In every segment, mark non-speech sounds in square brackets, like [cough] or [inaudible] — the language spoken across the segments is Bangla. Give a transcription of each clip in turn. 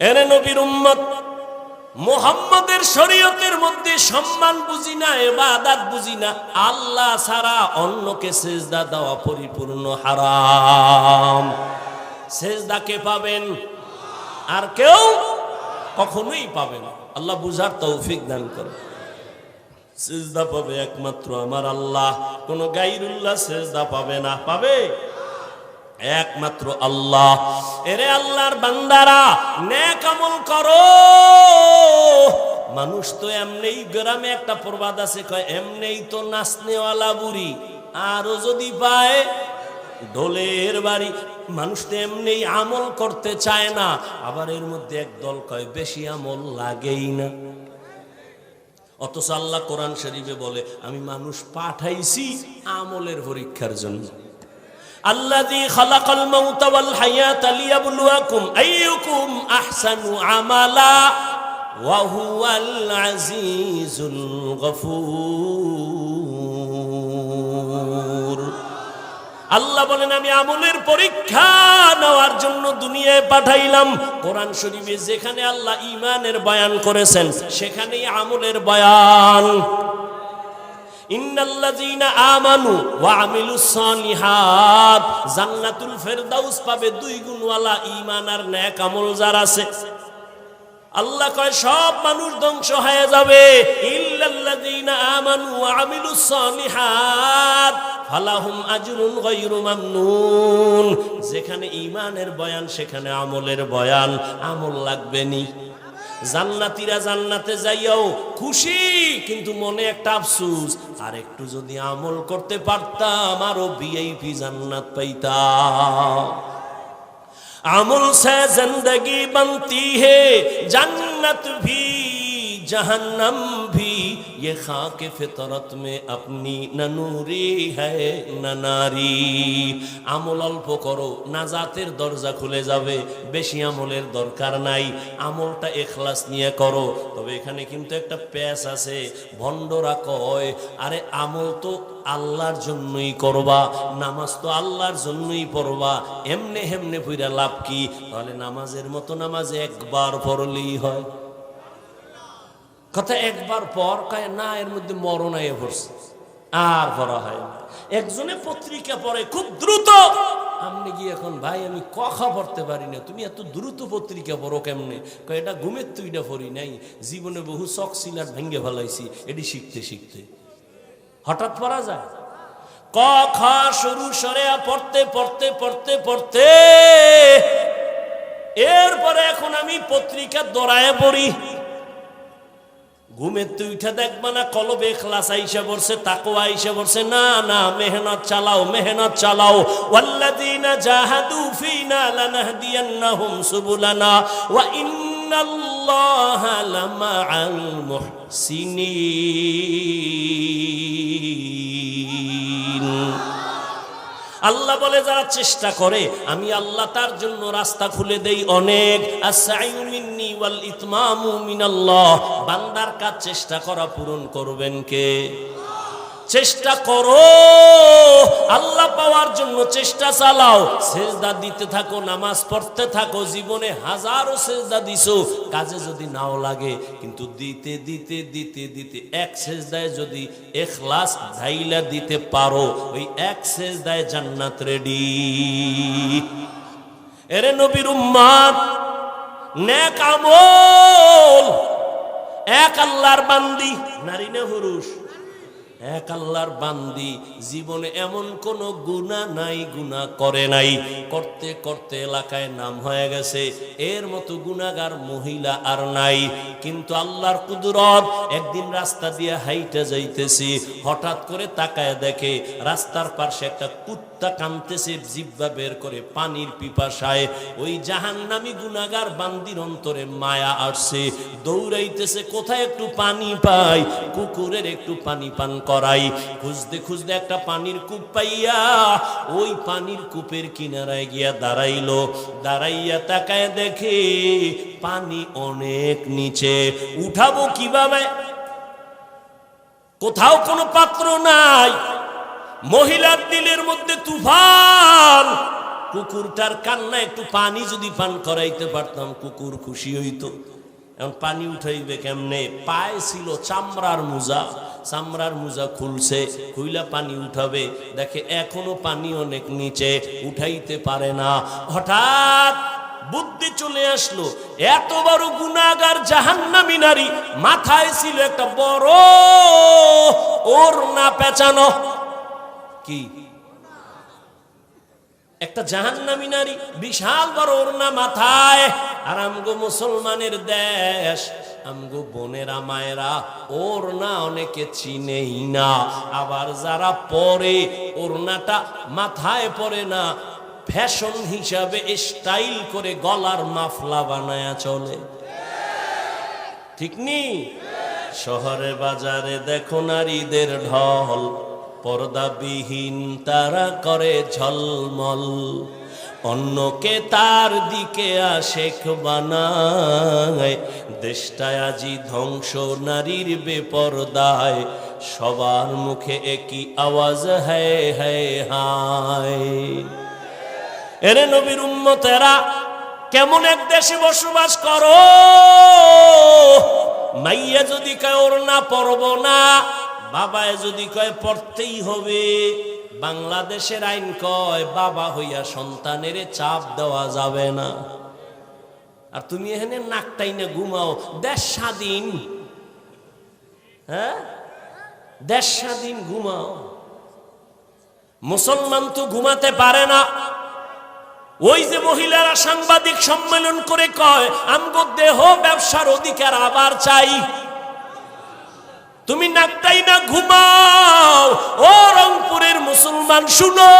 এরে নবীর উম্মত, মোহাম্মদের শরীয়তের মধ্যে সম্মান বুঝি না, এবাদাত বুঝি না, আল্লাহ ছাড়া অন্যকে সেজদা দেওয়া পরিপূর্ণ হারাম। সেজদাকে পাবেন আর কেউ কখনোই পাবে না। আল্লাহ বুঝার তৌফিক দান করে সেজদা পাবে একমাত্র আমার আল্লাহ। কোন গাইরুল্লাহ সেজদা পাবে না। পাবে? একমাত্র আল্লাহ। এরে আল্লাহর বান্দারা, নেক আমল করো। মানুষ তো এমনেই গ্রামে একটা প্রবাদ আছে, কয়, এমনেই তো নাচনেওয়ালা বুড়ি, আরও যদি পায় ঢোলের বাড়ি। মানুষ তো এমনি আমল করতে চায় না, আবার এর মধ্যে এক দল কয়, বেশি আমল লাগেই না। অথচ আল্লাহ কোরআন শরীফে বলে, আমি মানুষ পাঠাইছি আমলের পরীক্ষার জন্য। আল্লাযী খালাকাল মাউতা ওয়াল হায়াতা লিয়াবলুয়াকুম আইয়ুকুম আহসানু আমালা ওয়া হুয়াল আল্লাহ বলেন, আমি আমলের পরীক্ষা নেওয়ার জন্য দুনিয়ায় পাঠাইলাম। কোরআন শরীফে যেখানে আল্লাহ ইমানের বয়ান করেছেন, সেখানেই আমলের বয়ান। ইন্নাল্লাযীনা আমানু ওয়া আমিলুস সালিহাত, জান্নাতুল ফেরদাউস পাবে দুই গুণওয়ালা ঈমান আর নেক আমল যার আছে। আল্লাহ কয়, সব মানুষ ধ্বংস হয়ে যাবে। ইল্লাল্লাযীনা আমানু ওয়া আমিলুস সালিহাত, ফালাহুম আজরুন গায়রু মামনুন। যেখানে ঈমানের বয়ান, সেখানে আমলের বয়ান। আমল লাগবে নি। জান্নাতীরা জান্নাতে যাইয়াও খুশি কিন্তু মনে একটা আফসুস আর একটু যদি আমল করতে পারতাম আরো ভিআইপি জান্নাত পাইতাম আমল से जिंदगी बनती है जन्नत भी जहन्नम भी ये खाक फितरत में अपनी ननूरी है নারী আমল অল্প করো নাজাতের দরজা খুলে যাবে বেশি আমলের দরকার নাই আমলটা এখলাস নিয়ে করো তবে এখানে কিন্তু একটা প্যাস আছে ভণ্ডরা কয় আরে আমল তো আল্লাহর জন্যই করবা নামাজ তো আল্লাহর জন্যই পড়বা এমনে হেমনে পুইরা লাভ কি তাহলে নামাজের মতো নামাজ একবার পড়লেই হয় কথা একবার পর কয়, না, এর মধ্যে মরণ আইয়ে পড়ছে। আর পড়া হয় না। একজনে পত্রিকা পড়ে খুব দ্রুত। আপনি কি এখন, ভাই, আমি কথা পড়তে পারি না? তুমি এত দ্রুত পত্রিকা পড়ো কেমনে? কয়, এটা ঘুমের তুইটা পড়ি নাই। জীবনে বহু শখ সিলার ভেঙ্গে ফেলাইছি। এটি শিখতে শিখতে। হঠাৎ পড়া যায়। ক, খ সরে পড়তে পড়তে পড়তে পড়তে। এরপরে এখন আমি পত্রিকা দৌড়ায় পড়ি। ঘুমের তুই উঠে দেখবা না, কলবে ক্লাস আইসা পড়ছে তাকো আইসা পড়ছে। না না, মেহনত চালাও মেহনত চালাও। ওয়াল্লাযীনা জাহাদু ফিনা লানাহদিয়ান্নাহুম সুবুলানা, ওয়া ইন্নাল্লাহা লামাআল মুহসিনিন। আল্লাহ বলে, যারা চেষ্টা করে, আমি আল্লাহ তার জন্য রাস্তা খুলে দেই অনেক। বান্দার কাজ চেষ্টা করা পূরণ করবেন কে? চেষ্টা করো। আল্লাহ পাওয়ার জন্য চেষ্টা চালাও। সেজদা দিতে থাকো, নামাজ পড়তে থাকো, জীবনে হাজারো সেজদা দিছো। কাজে যদি নাও লাগে, কিন্তু দিতে দিতে দিতে দিতে এক সেজদায় যদি এখলাস ঢাইলা দিতে পারো, ওই এক সেজদায় জান্নাত রেডি। এরে নবীর উম্মাদ, নেক আমল। এক আল্লাহর বান্দি, নারী না পুরুষ? এক আল্লাহর বান্দি, জীবনে এমন কোন গুণা নাই গুণা করে নাই। করতে করতে এলাকায় নাম হয়ে গেছে, এর মতো গুণাগার মহিলা আর নাই। কিন্তু আল্লাহর কুদরত, একদিন রাস্তা দিয়ে হাইটা যাইতেছি, হঠাৎ করে তাকায় দেখে, রাস্তার পাশে একটা কুত্তা কানতেছে জিব্বা বের করে পানির পিপাসায়। ওই জাহান্নামী গুণাগার বান্দির অন্তরে মায়া আসছে, দৌড়াইতেছে, কোথায় একটু পানি পাই? কুকুরের একটু পানি পান করাই। খুঁজতে খুঁজতে একটা পানির কূপ পাইয়া ওই পানির কূপের কিনারায় গিয়া দাঁড়াইলো। দাঁড়াইয়া তাকায় দেখে পানি অনেক নিচে। উঠাবো কীভাবে? কোথাও কোনো পাত্র নাই। মহিলার দিলের মধ্যে তুফান। কুকুরটার কান্না একটু পানি যদি পান করাইতে পারতাম, কুকুর খুশি হইতো। এখন পানি উঠাইবে কেমনে? পায়ে ছিল চামড়ার মোজা। চামড়ার মোজা খুলছে, খুইলা পানি উঠাবে। দেখে এখনও পানি অনেক নিচে, উঠাইতে পারে না। হঠাৎ বুদ্ধি চলে আসলো, এত বড় গুনাগার জাহান্নামী নারী মাথায় ছিল একটা বড় ওর না পেঁচানো। কি? একটা জাহান্নামী নারী, বিশাল বড় ওড়না মাথায়, আর আমগো মুসলমানের দেশ, আমগো বোনেরা, মায়েরা, ওড়না অনেকে চিনেই না। আবার যারা পরে ওড়নাটা মাথায় পরে না, ফ্যাশন হিসাবে স্টাইল করে গলার মাফলা বানায়া চলে। ঠিক নি? শহরে বাজারে দেখো নারীদের ঢল। পর্দাবিহীন তারা করে ঝলমল। অন্যকে তার দিকে আশেখ বানায়। দেশটায় আজি ধ্বংস, নারীর বেপরদায়। সবার মুখে একই আওয়াজ হ্যায় হ্যায় হায়। এরে নবীর উম্মতেরা কেমন এক দেশে বসবাস করো? মাইয়া যদি ওর না পড়ব না বাবায় যদি কয়, পড়তেই হবে। বাংলাদেশের আইন কয়, বাবা হইয়া সন্তানের চাপ দেওয়া যাবে না। আর তুমি এখানে নাকটাই না ঘুমাও। দেশ স্বাধীন। হ্যাঁ? দেশ স্বাধীন, ঘুমাও। মুসলমান তো ঘুমাতে পারে না। ওই যে মহিলারা সাংবাদিক সম্মেলন করে কয়, আমগো দেহ ব্যবসার অধিকার আবার চাই। তুমি নাকটাই না ঘুমাও? ও রংপুরের মুসলমান, শুনো।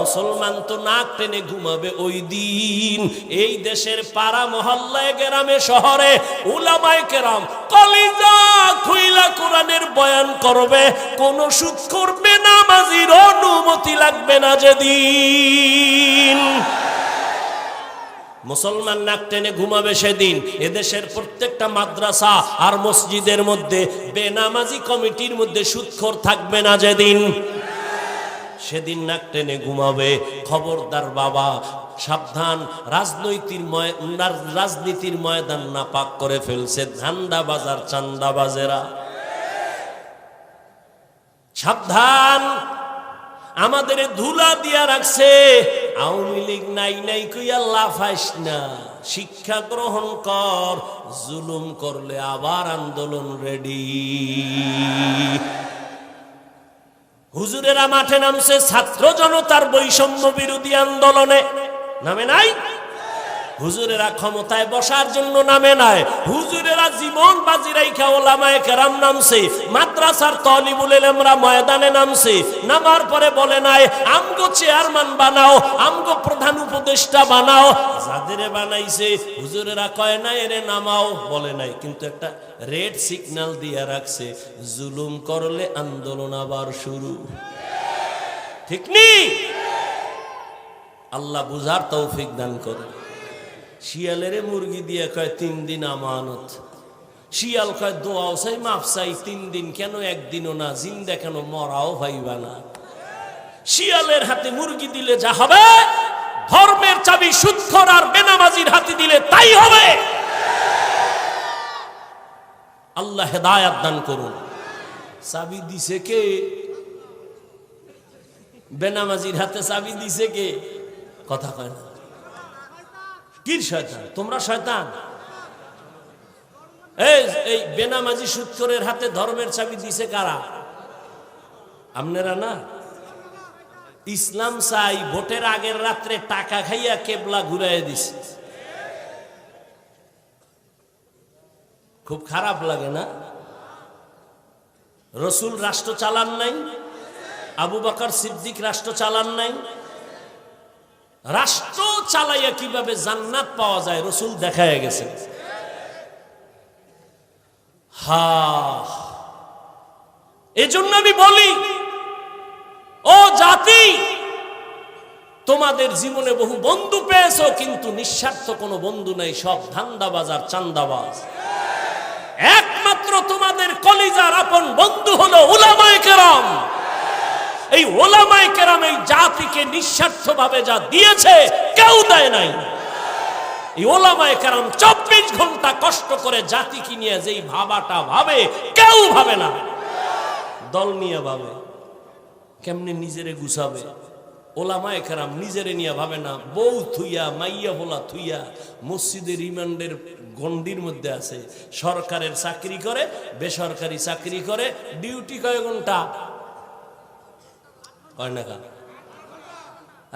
মুসলমান তো নাক টেনে ঘুমাবে ওই দিন। এই দেশের পাড়া মহল্লায়, গ্রামে, শহরে উলামায় কেরাম কলিজা খুইলা কোরআনের বয়ান করবে। কোন সুদ করবে না, মাজির অনুমতি লাগবে না যেদিন। মুসলমান নাক টেনে ঘুমাবে সেদিন। এদেশের প্রত্যেকটা মাদ্রাসা আর মসজিদের মধ্যে বেনামাজি কমিটির মধ্যে সুৎখর থাকবে না যেদিন। সেদিন নাক টেনে ঘুমাবে খবরদার বাবা। সাবধান রাজনৈতিক রাজনীতির ময়দান নাপাক করে ফেলছে ধান্দা বাজার চান্দা বাজেরা সাবধান আমাদের ধুলা দিয়া রাখছে। আওয়ামী লীগ নাই নাই কইয়া লাফাইস না। শিক্ষা গ্রহণ কর, জুলুম করলে আবার আন্দোলন রেডি। হুজুরেরা মাঠে নামছে, ছাত্র জনতার বৈষম্য বিরোধী আন্দোলনে। নামে নাই? হুজুরেরা ক্ষমতায় বসার জন্য নামে নাই। হুজুরেরা জীবন বাজি রাইখা ওলামায়ে কেরাম নামছে। মাদ্রাসার তলিবুল এলেমরা ময়দানে নামছে। নামার পরে বলে নাই, আমগো চেয়ারম্যান বানাও, আমগো প্রধান উপদেষ্টা বানাও। যাদের বানাইছে, হুজুরেরা কয়, না, এরে নামাও। বলে নাই, কিন্তু একটা রেড সিগন্যাল দিয়ে রাখছে, জুলুম করলে আন্দোলন আবার শুরু। ঠিক নি? আল্লাহ বুঝার তৌফিক দান করে শিয়ালের মুরগি দিয়ে কয়, তিন দিন আমানত। শিয়াল কয় দোয়াও চাই মাফ চাই, তিন দিন কেন একদিনও না? জিন্দা কেন মরাও ভাইবা না? শিয়ালের হাতে মুরগি দিলে যা হবে, ধর্মের চাবি সুৎখর আর বেনামাজির হাতে দিলে তাই হবে। আল্লাহ হেদায়াত দান করুন। চাবি দিছে কে? বেনামাজির হাতে চাবি দিছে কে? কথা কয় না। কির শয়তান, তোমরা শয়তান। এই বেনামাজি সুৎকরের হাতে ধর্মের চাবি দিছে কারা? আপনারা না? ইসলাম চাই, ভোটের আগের রাত্রে টাকা খাইয়া কেবলা ঘুরাই দিছে। খুব খারাপ লাগে না? রসুল রাষ্ট্র চালান নাই? আবু বকর সিদ্দিক রাষ্ট্র চালান নাই? রাষ্ট্র চালাইয়া কীভাবে জান্নাত পাওয়া যায়, রসুল দেখায় গেছে। হা। এজন্য আমি বলি, ও জাতি, তোমাদের জীবনে বহু বন্ধু পেয়েছ, কিন্তু নিঃস্বার্থ কোনো বন্ধু নাই, সব ধান্দাবাজ আর চান্দাবাজ। একমাত্র তোমাদের কলিজার আপন বন্ধু হলো উলামায়ে কেরাম। এই ওলামায়ে কেরাম এই জাতিকে নিঃস্বার্থভাবে যা দিয়েছে কেউ দেয় নাই। এই ওলামায়ে কেরাম চব্বিশ ঘণ্টা কষ্ট করে জাতিকে নিয়ে যেই ভাবাটা ভাবে, কেউ ভাবে না। দল নিয়ে ভাবে, কেমনে নিজেরে গুছাবে? ওলামায়ে কেরাম নিজেরে নিয়ে ভাবে না, বউ থুইয়া, মাইয়া বলা থুইয়া মসজিদের রিমান্ডের গন্ডির মধ্যে আছে। সরকারের চাকরি করে, বেসরকারি চাকরি করে, ডিউটি কয় ঘণ্টা? কয় না কার?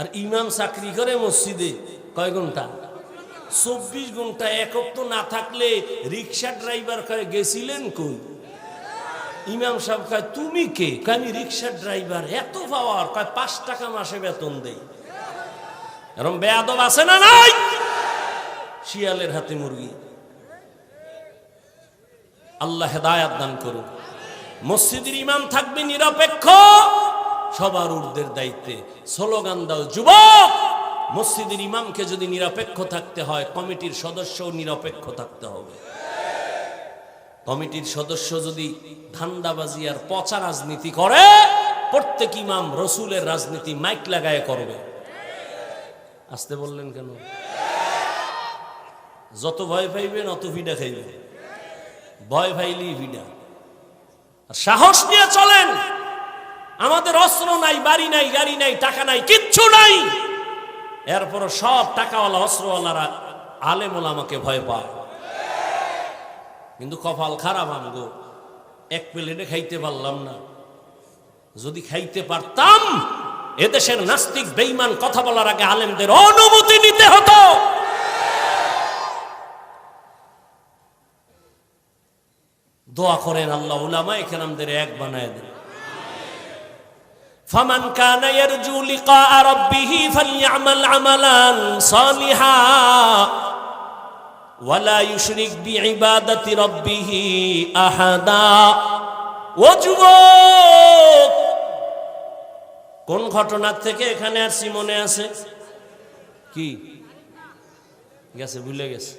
আর ইমাম চাকরি করে মসজিদে কয় ঘণ্টা? চব্বিশ ঘণ্টা একক তো না থাকলে রিক্সা ড্রাইভার কয়ে, গেছিলেন কই? ইমাম সাহেব কয়, তুমি কে? আমি রিক্সা ড্রাইভার, এত পাওয়ার। কয়, পাঁচ টাকা মাসে বেতন দেই। এরকম বেয়াদব আছে না নাই? শিয়ালের হাতে মুরগি। আল্লাহ হেদায়াত দান করুন মসজিদের ইমাম থাকবে নিরপেক্ষ। সবার ঊর্ধ্বের দায়িত্বে। স্লোগান দাও, যুবক! মসজিদের ইমামকে যদি নিরপেক্ষ থাকতে হয়, কমিটির সদস্যও নিরপেক্ষ থাকতে হবে। কমিটির সদস্য যদি ধান্দাবাজি আর পচা রাজনীতি করে, প্রত্যেক ইমাম রসুলের রাজনীতি মাইক লাগায় করবে। আসতে বললেন কেন? যত ভয় পাইবেন, অত ভিডা খাইবেন। ভয় পাইলি ভিডা। আর সাহস নিয়ে চলেন। আমাদের অস্ত্র নাই, বাড়ি নাই, গাড়ি নাই, টাকা নাই, কিচ্ছু নাই। এরপরও সব টাকাওয়ালা, অস্ত্রওয়ালারা আলেমোলা আমাকে ভয় পায়। কিন্তু কপাল খারাপ আমগো, এক প্লেটে খাইতে পারলাম না। যদি খাইতে পারতাম, এদেশের নাস্তিক বেইমান কথা বলার আগে আলেমদের অনুমতি নিতে হতো। দোয়া করেন আল্লাহ উলামা এখানে আমাদের এক বানায় দেন। فمن كان يرجو لقاء ربه فليعمل عملا صالحا ولا يشرك بعبادة ربه أحدا وجبوك কোন ঘটনার থেকে এখানে আসছি মনে আছে কি গেছে ভুলে গেছে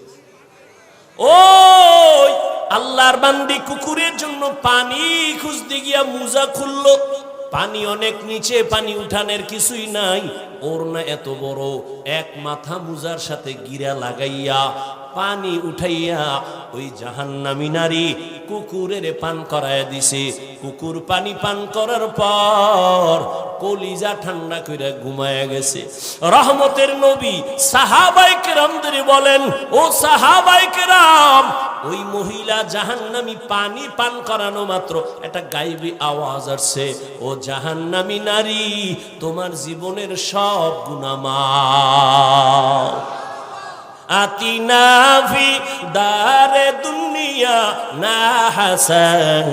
ওই আল্লাহর বান্দি কুকুরের জন্য পানি খুঁজতে গিয়া মুজা খুললো পানি অনেক নিচে, পানি উঠানের কিছুই নাই। ওর না এত বড়, এক মাথা মুজার সাথে গিরা লাগাইয়া পানি উঠাইয়া ওই জাহান্নামী নারী কুকুরের পান করায় দিছে। কুকুর পানি পান করার পর কলিজা ঠান্ডা করে ঘুমায় গেছে। রহমতের নবী সাহাবাইকে রামদের বলেন, ও সাহাবাইকে রাম ওই মহিলা জাহান্নামী পানি পান করানো মাত্র একটা গাইবি আওয়াজ আসছে। ও জাহান্নামী নারী, তোমার জীবনের সব গুনামা আতিনা ফি দারে দুনিয়া না হাসান।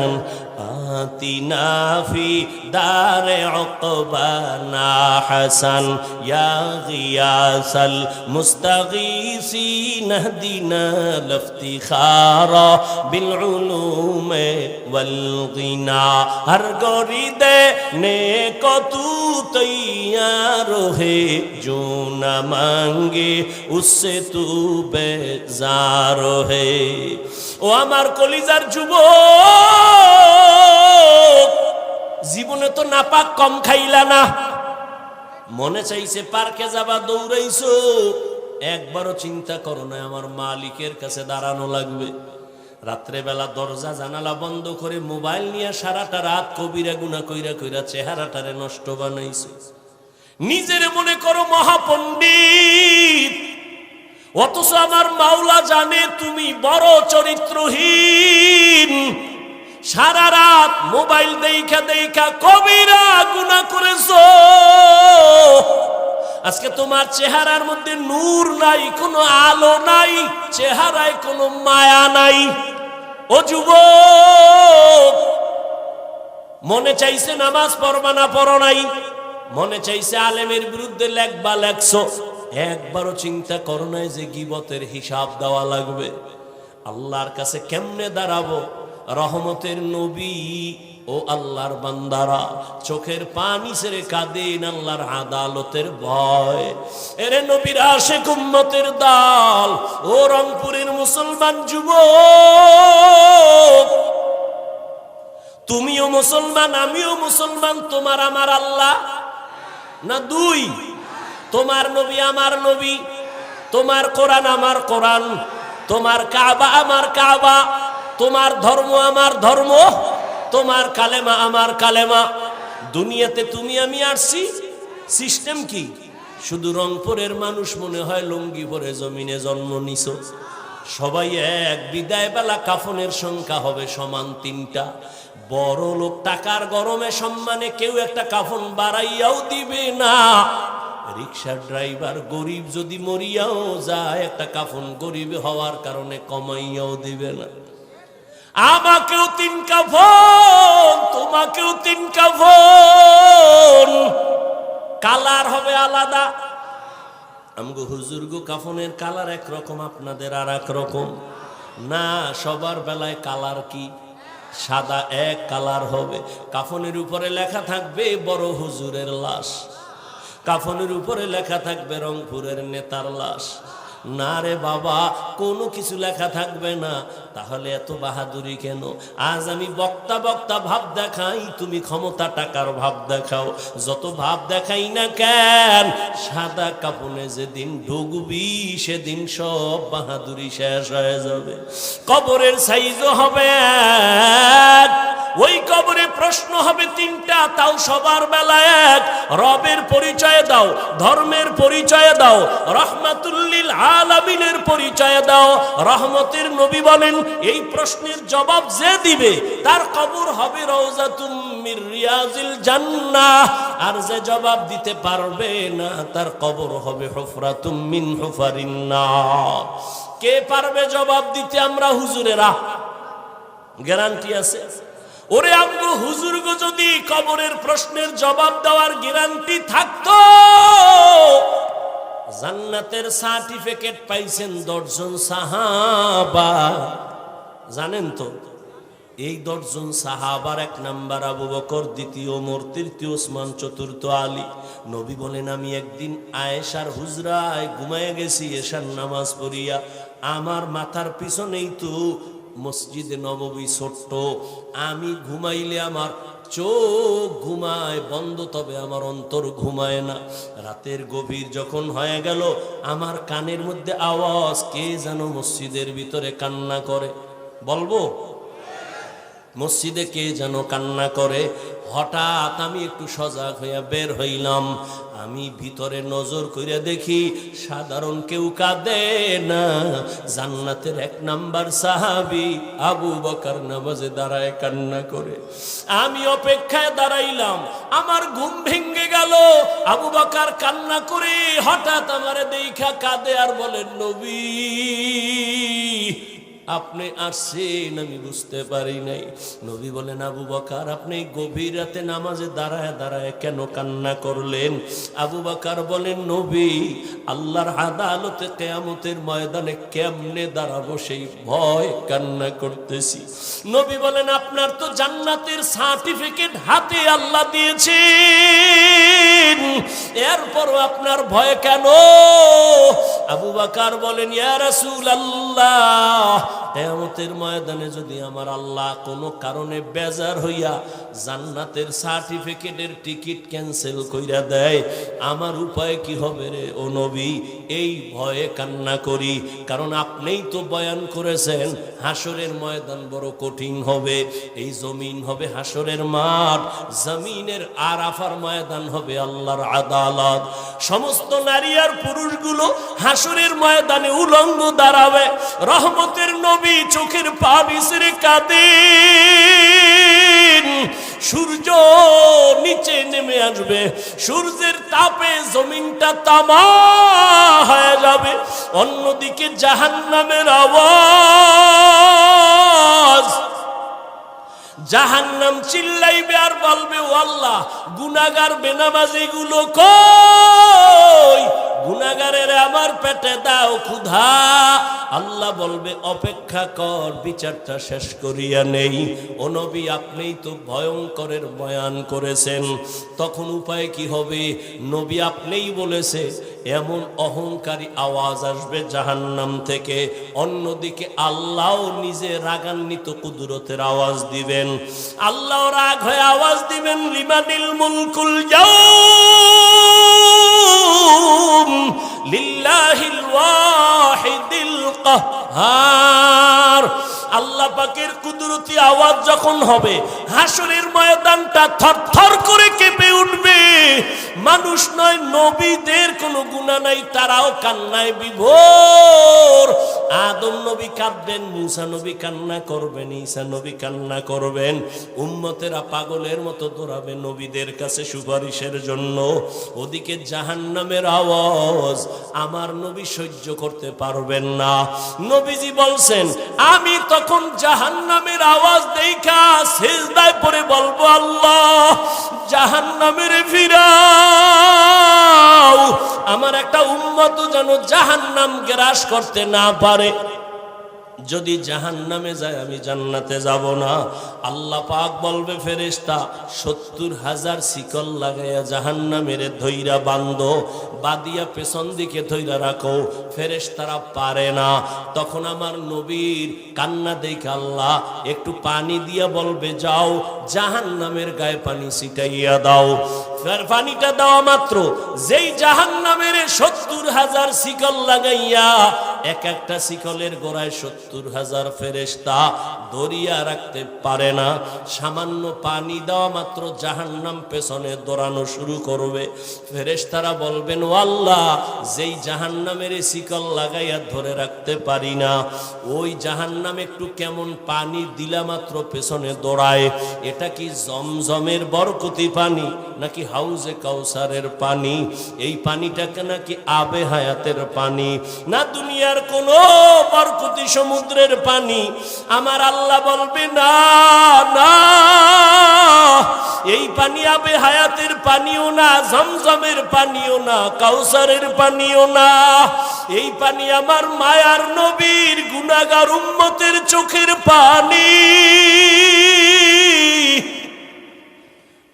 آتنا في دار عقبانا حسن يا غياث المستغيثين اهدنا لافتخارا بالعلوم والغنى ہر گوری دے نیک تو تیار ہے جو نہ مانگے اس سے تو بیزار ہے ও আমার কলিজার যুবক জীবনে তো নাপাক কম খাইলা না। মনে চাইছে, পার্কে যাবা, দৌড়াইছো? একবারও চিন্তা করো না, আমার মালিকের কাছে দাঁড়ানো লাগবে। রাত্রেবেলা দরজা, জানালা বন্ধ করে মোবাইল নিয়ে সারাটা রাত কবিরা গুনা কইরা কইরা চেহারাটারে নষ্ট বানাইছো। নিজের মনে করো মহাপণ্ডিত, অথচ আমার মাওলা জানে তুমি বড় চরিত্রহীন। সারা রাত মোবাইল দেখা দেখা কবিরা গুণা করেছ। আজকে তোমার চেহারার মধ্যে নূর নাই, কোনো আলো নাই, চেহারায় কোনো মায়া নাই। ও যুবক, মনে চাইছে নামাজ পড়বা না পড়ো নাই? মনে চাইছে আলেমের বিরুদ্ধে লেখবা লেখছো। একবারও চিন্তা করো নাই যে গিবতের হিসাব দেওয়া লাগবে। আল্লাহর কাছে কেমনে দাঁড়াবো? রহমতের নবী ও আল্লাহর বান্দারা, চোখের পানি সেরে কাঁদেন আল্লাহর আদালতের ভয়। এরে নবীর আসে কুম্মতের দাল, ও রংপুরের মুসলমান যুবক। তুমিও মুসলমান, আমিও মুসলমান, তোমার আমার আল্লাহ না দুই? তোমার নবী আমার নবী, তোমার কোরআন আমার কোরআন, তোমার কাবা আমার কাবা তোমার ধর্ম আমার ধর্ম, তোমার কালেমা আমার কালেমা। দুনিয়াতে তুমি আমি আসছি সিস্টেম কি? শুধু রংপুরের মানুষ মনে হয় লুঙ্গি পরে জমিনে জন্ম নিছ। সবাই এক, বিদায় বেলা কাফনের সংখ্যা হবে সমান তিনটা। বড় লোক টাকার গরমে সম্মানে কেউ একটা কাফন বাড়াইয়াও দিবে না। রিক্সার ড্রাইভার গরিব যদি মরিয়াও যায়, একটা কাফন গরিব হওয়ার কারণে কমাইয়াও দিবে না। আমাকেও তিন কাফন তোমাকেও তিন কাফন কালার হবে আলাদা। আমগো হুজুরগো কাফনের কালার একরকম, আপনাদের আর এক রকম। না, সবার বেলায় কালার কি? সাদা এক কালার হবে। কাফনের উপরে লেখা থাকবে, বড় হুজুরের লাশ। কাফনের উপরে লেখা থাকবে, রংপুরের নেতার লাশ। না রে বাবা, কোনো কিছু লেখা থাকবে না। তাহলে এত বাহাদুরি কেন? আজ আমি বক্তা বক্তা ভাব দেখাই, তুমি ক্ষমতা টাকার ভাব দেখাও? যত ভাব দেখাই না কেন, সাদা কাপনে যেদিন ঢুকবি, সেদিন সব বাহাদুরি শেষ হয়ে যাবে। কবরের সাইজও হবে ওই কবরে প্রশ্ন হবে তিনটা, তাও সবার বেলা এক। রবের পরিচয় দাও, ধর্মের পরিচয় দাও, রহমাতুল্লিল আলামিনের পরিচয় দাও। রহমতের নবী বলেন, এই প্রশ্নের জবাব যে দিবে, তার কবর হবে রওজাতুম মির রিয়াজিল জান্নাহ। আর যে জবাব দিতে পারবে না, তার কবর হবে হুফরাতুম মিন হুফারিন কে পারবে জবাব দিতে আমরা হুজুরেরা? গ্যারান্টি আছে? ওরে আমগো হুজুরগো যদি কবরের প্রশ্নের জবাব দেওয়ার গ্যারান্টি থাকতো, জান্নাতের সার্টিফিকেট পাইছেন দশজন সাহাবা। জানেন তো, এই দশজন সাহাবার এক নাম্বার আবু বকর, দ্বিতীয় ওমর, তৃতীয় ওসমান, চতুর্থ আলী। নবী বলেন, আমি একদিন আয়েশার হুজরায় ঘুমায় গেছি, এশার নামাজ পড়িয়া আমার মাথার পিছনেই তো মসজিদে নববী ছোট্ট। আমি ঘুমাইলে আমার চোখ ঘুমায়, বন্ধ তবে আমার অন্তর ঘুমায় না। রাতের গভীর যখন হয়ে গেল, আমার কানের মধ্যে আওয়াজ, কে যেন মসজিদের ভিতরে কান্না করে। বলব? মসজিদে কে যেন কান্না করে? হঠাৎ আমি একটু সজাগ হইয়া বের হইলাম। আমি ভিতরে নজর করে দেখি সাধারণ কেউ কাঁদে না। জান্নাতের এক নাম্বার সাহাবি আবু বকার নামাজে দাঁড়ায় কান্না করে। আমি অপেক্ষায় দাঁড়াইলাম। আমার ঘুম ভেঙ্গে গেল। আবু বকার কান্না করে হঠাৎ আমার দেখা কাঁদে আর বলেন নবী আপনি আসছেন আমি বুঝতে পারি নাই। নবী বলেন, আবু বকার, আপনি গভীর রাতে নামাজে দাঁড়ায় দাঁড়ায় কেন কান্না করলেন? আবু বকার বলেন, নবী, আল্লাহর আদালতে কেয়ামতের ময়দানে কেমনে দাঁড়াবো সেই ভয় কান্না করতেছি। নবী বলেন, আপনার তো জান্নাতের সার্টিফিকেট হাতে আল্লাহ দিয়েছেন। এরপরও আপনার ভয় কেন? আবু বাকার বলেন, ইয়া রাসূল আল্লাহ কেয়ামতের ময়দানে যদি আমার আল্লাহ কোনো কারণে বেজার হইয়া জান্নাতের সার্টিফিকেটের টিকিট ক্যান্সেল কইরা দেয়, আমার উপায় কি হবে রে? ও নবী এই ভয়ে কান্না করি, কারণ আপনিই তো বয়ান করেছেন, হাসরের ময়দান বড় কঠিন হবে, এই জমিন হবে হাসরের মাঠ, জমিনের আরাফার ময়দান হবে আল্লাহর আদালত। সমস্ত নারী আর পুরুষগুলো হাসরের ময়দানে উলঙ্গ দাঁড়াবে, রহমতের নবী চোখের পা বিসরে কাঁদেন। সূর্য নিচে নেমে আসবে। সূর্যের তাপে জমিনটা তামা যাবে। অন্যদিকে জাহান্নামের আওয়াজ। জাহান্নাম চিল্লাইবে আর বলবে আল্লাহ গুনাগার বেনামাজি গুলো কই? গুনাগারের আমার পেটে দাও ক্ষুধা। আল্লাহ বলবে, অপেক্ষা কর, বিচারটা শেষ করিয়া নেই। ও নবী, আপনিই তো ভয়ঙ্করের বয়ান করেছেন। তখন উপায় কি হবে? নবী আপনিই বলেছে, এমন অহংকারী আওয়াজ আসবে জাহান্নাম থেকে। অন্যদিকে আল্লাহ নিজে রাগান্বিত কুদরতের আওয়াজ দিবেন। আল্লাহ রাগ হয়ে আওয়াজ দিবেন লিমানিল মুলকুল যাও লিল্লাহিল الواحد القهار. আল্লাহ পাকের কুদরতি আওয়াজ যখন হবে, হাসরের ময়দানটা থরথর করে কেঁপে উঠবে। মানুষ নয়, নবীদের কোনো গুণা নাই, তারাও কান্নায় বিভোর। আদম নবী কাঁদবেন, মুসা নবী কান্না করবেন, ঈসা নবী কান্না করবেন। উম্মতেরা পাগলের মতো দৌড়াবে নবীদের কাছে সুপারিশের জন্য। ওদিকে জাহান্নামের আওয়াজ, আমার নবী সহ্য করতে পারবেন না। নবীজি বলছেন, আমি তখন জাহান্নামের আওয়াজ দেখা সেজদায় পড়ে বলব আল্লাহ, জাহান্নামের ফিরাও উম্মত যেন জাহান্নাম গ্রাস করতে না পারে। যদি জাহান নামে যায়, আমি জান্নাতে যাব না। আল্লাহ পাক বলবে, ফেরেশতা, সত্তর হাজার শিকল লাগাইয়া জাহান নামের ধৈরা বান্ধ বাদিয়া পেছন দিকে ধৈরা রাখো। ফেরেশতারা পারে না। তখন আমার নবীর কান্না দেখে আল্লাহ একটু পানি দিয়া বলবে, যাও জাহান নামের গায়ে পানি ছিটাইয়া দাও। পানিটা দেওয়া মাত্র। যেই জাহান নামের সত্তর হাজার শিকল লাগাইয়া এক একটা শিকলের গোড়ায় সত্তর হাজার ফেরেস্তা দরিয়া রাখতে পারে না। সামান্য পানি দেওয়া মাত্র জাহান্নাম পেছনে দৌড়ানো শুরু করবে। ফেরেস্তারা বলবেন, ও আল্লাহ, যেই জাহান্নামের শিকল লাগাইয়া ধরে রাখতে পারি না, ওই জাহান্নাম একটু কেমন পানি দিলা মাত্র পেছনে দৌড়ায়। এটা কি জমজমের বরকতি পানি নাকি হাউজে কাউসারের পানি, এই পানিটাকে নাকি আবে হায়াতের পানি? না দুনিয়ার কোন বরকতি সমুদ্রের পানি। আমার আল্লাহ বলবে, না না, এই পানি আবে হায়াতের পানিও না, জমজমের পানিও না, কাউসারের পানিও না। এই পানি আমার মায়ার নবীর গুনাগার উম্মতের চোখের পানি।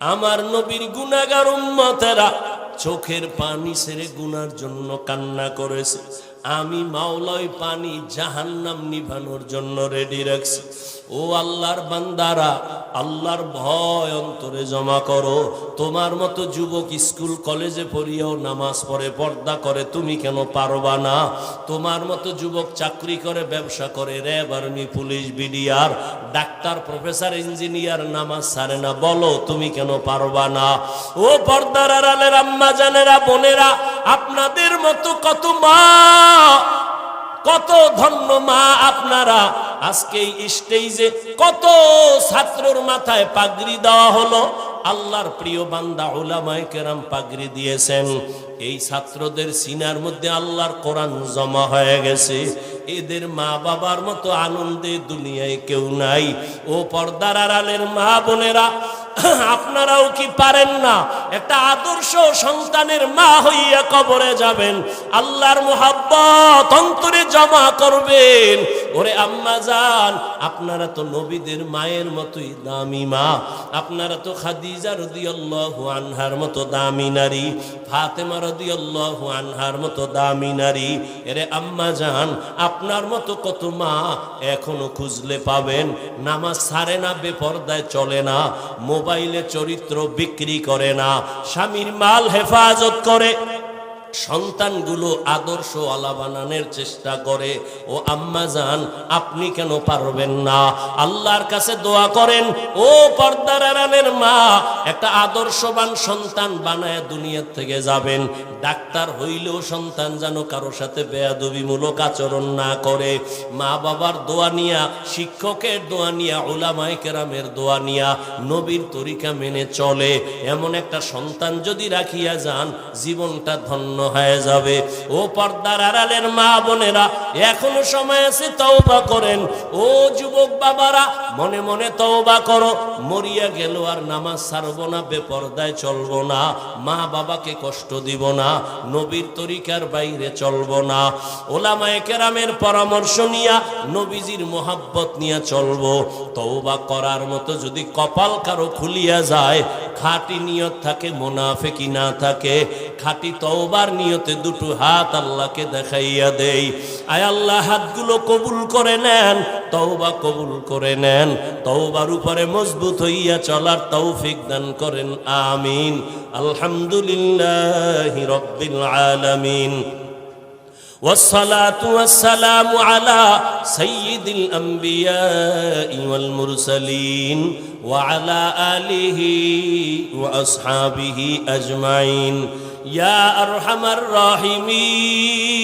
আমার নবীর গুণাগার উম্মতেরা চোখের পানি সেরে গুনার জন্য কান্না করেছে। আমি মাওলায় পানি জাহান্নাম নিভানোর জন্য রেডি রাখছি। ও আল্লাহর বান্দারা আল্লাহর ভয় অন্তরে জমা করো। তোমার মতো যুবক স্কুল, কলেজে পড়িয়াও নামাজ পড়ে, পর্দা করে, তুমি কেন পারবা না? তোমার মতো যুবক চাকরি করে, ব্যবসা করে, RAB army, police, BDR, doctor, professor, engineer, নামাজ সারে না। বলো, তুমি কেন পারবা না? ও পর্দার আড়ালের আম্মা, জানেরা, বোনেরা, আপনাদের মতো কত মা, কত ধন্য মা আপনারা। আজকে এই স্টেজে কত ছাত্রর মাথায় পাগড়ি দেওয়া হলো। আল্লাহর প্রিয় বান্দা ওলামায় কেরাম পাগড়ি দিয়েছেন। এই ছাত্রদের সিনার মধ্যে আল্লাহর কোরআন জমা হয়ে গেছে। এদের মা বাবার মতো আনন্দে দুনিয়ায় কেউ নাই। ও পর্দার আড়ালের মা বোনেরা [laughs] আপনারাও কি পারেন না? একটা আদর্শ সন্তানের মা হইয়া কবরে যাবেন। আল্লাহর মোহাব্বত অন্তরে জমা করবেন। ওরে আম্মা যান আপনারা তো নবীদের মায়ের মতোই দামি মা। আপনারা তো খাদিজা রদিয়াল্লাহু আনহার মতো দামি নারী। ফাতেমা রদিয়াল্লাহু আনহার মতো দামি নারী। এরে আম্মা যান আপনার মতো কত মা এখনও খুঁজলে পাবেন। নামাজ সারে না, বেপর্দায় চলে না। মোবাইলে চরিত্র বিক্রি করে না স্বামীর মাল হেফাজত করে। সন্তানগুলো আদর্শ আলা বানানোর চেষ্টা করে। ও আম্মা যান আপনি কেন পারবেন না? আল্লাহর কাছে দোয়া করেন, ও পর্দার আড়ালের মা, একটা আদর্শবান সন্তান বানায় দুনিয়ার থেকে যাবেন। ডাক্তার হইলেও সন্তান যেন কারোর সাথে বেয়াদবিমূলক আচরণ না করে। মা বাবার দোয়া নিয়া, শিক্ষকের দোয়া নিয়া ওলামায় কেরামের দোয়া নিয়া নবীর তরিকা মেনে চলে। এমন একটা সন্তান যদি রাখিয়া যান, জীবনটা ধন্য হয়ে যাবে। ও পর্দার আড়ালের মা বোনেরা এখনও সময় আছে, তওবা করেন। ও যুবক বাবারা, মনে মনে তওবা করো। মরিয়া গেল আর নামাজ ছাড়বো না, বেপরদায় চলবো না। মা বাবাকে কষ্ট দিব না, নবীর তরিকার বাইরে চলবো না। ওলামায়ে কেরামের পরামর্শ নিয়া, নবীজির মোহাব্বত নিয়ে চলবো। তওবা করার মতো যদি কপাল কারও খুলিয়া যায়, খাঁটি নিয়ত থাকে, মোনাফেকি না থাকে, খাঁটি তওবার নিয়তে দুটো হাত আল্লাহকে দেখাইয়া দেই। আয় আল্লাহ হাতগুলো কবুল করে নেন তওবা কবুল করে নেন তওবার উপরে মজবুত হইয়া চলার তৌফিক দান করেন আমিন আলহামদুলিল্লাহ রব্বিল আলামিন والصلاة والسلام على سيد الأنبياء والمرسلين وعلى آله وأصحابه أجمعين يا أرحم الراحمين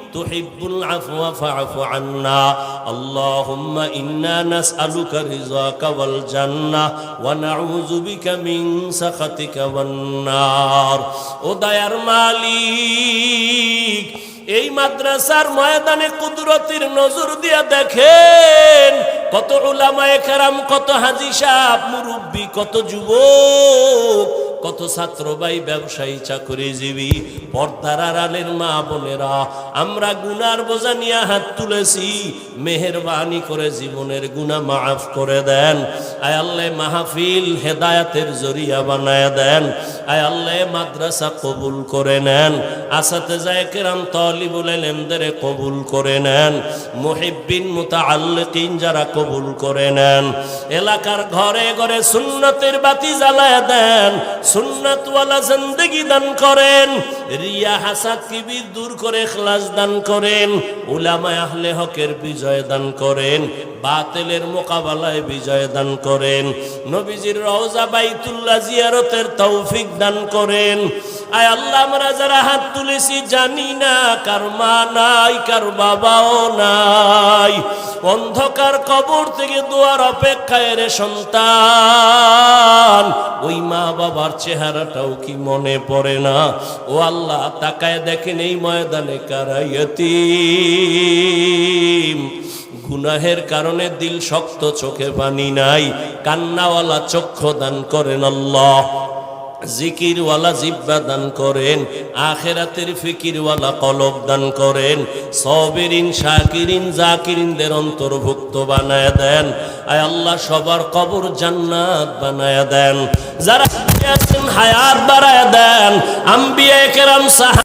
তুহিব্বুল আফওয়া ফাফু আন্না। আল্লাহুম্মা ইন্না নাসআলুকা রিযাকা ওয়াল জান্নাহ ওয়া নাউযু বিকা মিন সাখাতিকা ওয়ান নার। ও দয়ার মালিক, এই মাদ্রাসার ময়দানে কুদরতির নজর দিয়ে দেখেন কত উলামায়ে কেরাম, কত হাজি সাহেব, মুরব্বী, কত যুবক কত ছাত্র ভাই ব্যবসায়ী চাকরিজীবী, পর্দার আড়ালের মা বোনেরা, আমরা গুনার বোঝা নিয়ে হাত তুলেছি, মেহরবানি করে জীবনের গুণা মাফ করে দেন। আয় আল্লাহ মাহফিল হেদায়াতের জরিয়া বানায় দেন। আয় আল্লাহ মাদ্রাসা কবুল করে নেন। আসাতে যায় কেরাম তলিবুল এলেমদের কবুল করে নেন। মুহিব্বিন মুতাআল্লিকিন যারা কবুল করে নেন। এলাকার ঘরে ঘরে সুন্নতের বাতি জ্বালায় দেন। সুন্নতওয়ালা জিন্দেগি দান করেন, রিয়া হাসাদ কিবির দূর করে খ্লাস দান করেন, উলামায়ে আহলে হকের বিজয় দান করেন, বাতিলের মোকাবেলায় বিজয় দান করেন, নবীজির রওজা বাইতুল্লাহ জিয়ারতের তৌফিক দান করেন আয় আল্লাহ, আমরা যারা হাত তুলেছি জানি না কার মা নাই, কার বাবাও নাই। অন্ধকার কবর থেকে দুয়ার অপেক্ষায় রে সন্তান। ওই মা বাবার চেহারাটাও কি মনে পড়ে না? ও আল্লাহ, তাকায় দেখেন এই ময়দানে কারাইয়তি গুনাহের কারণে দিল শক্ত চোখে পানি নাই, কান্নাওয়ালা চক্ষু দান করেন আল্লাহ। জিকিরওয়ালা জিব্বা দান করেন, আখেরাতের ফিকিরওয়ালা কলব দান করেন, সবেরিন, শাকিরিন, জাকিরিনদের অন্তর্ভুক্ত বানায় দেন। আয় আল্লাহ, সবার কবর জান্নাত বানায় দেন। যারা হায়াত বাড়ায় দেন। আম্বিয়া কেরাম সাহা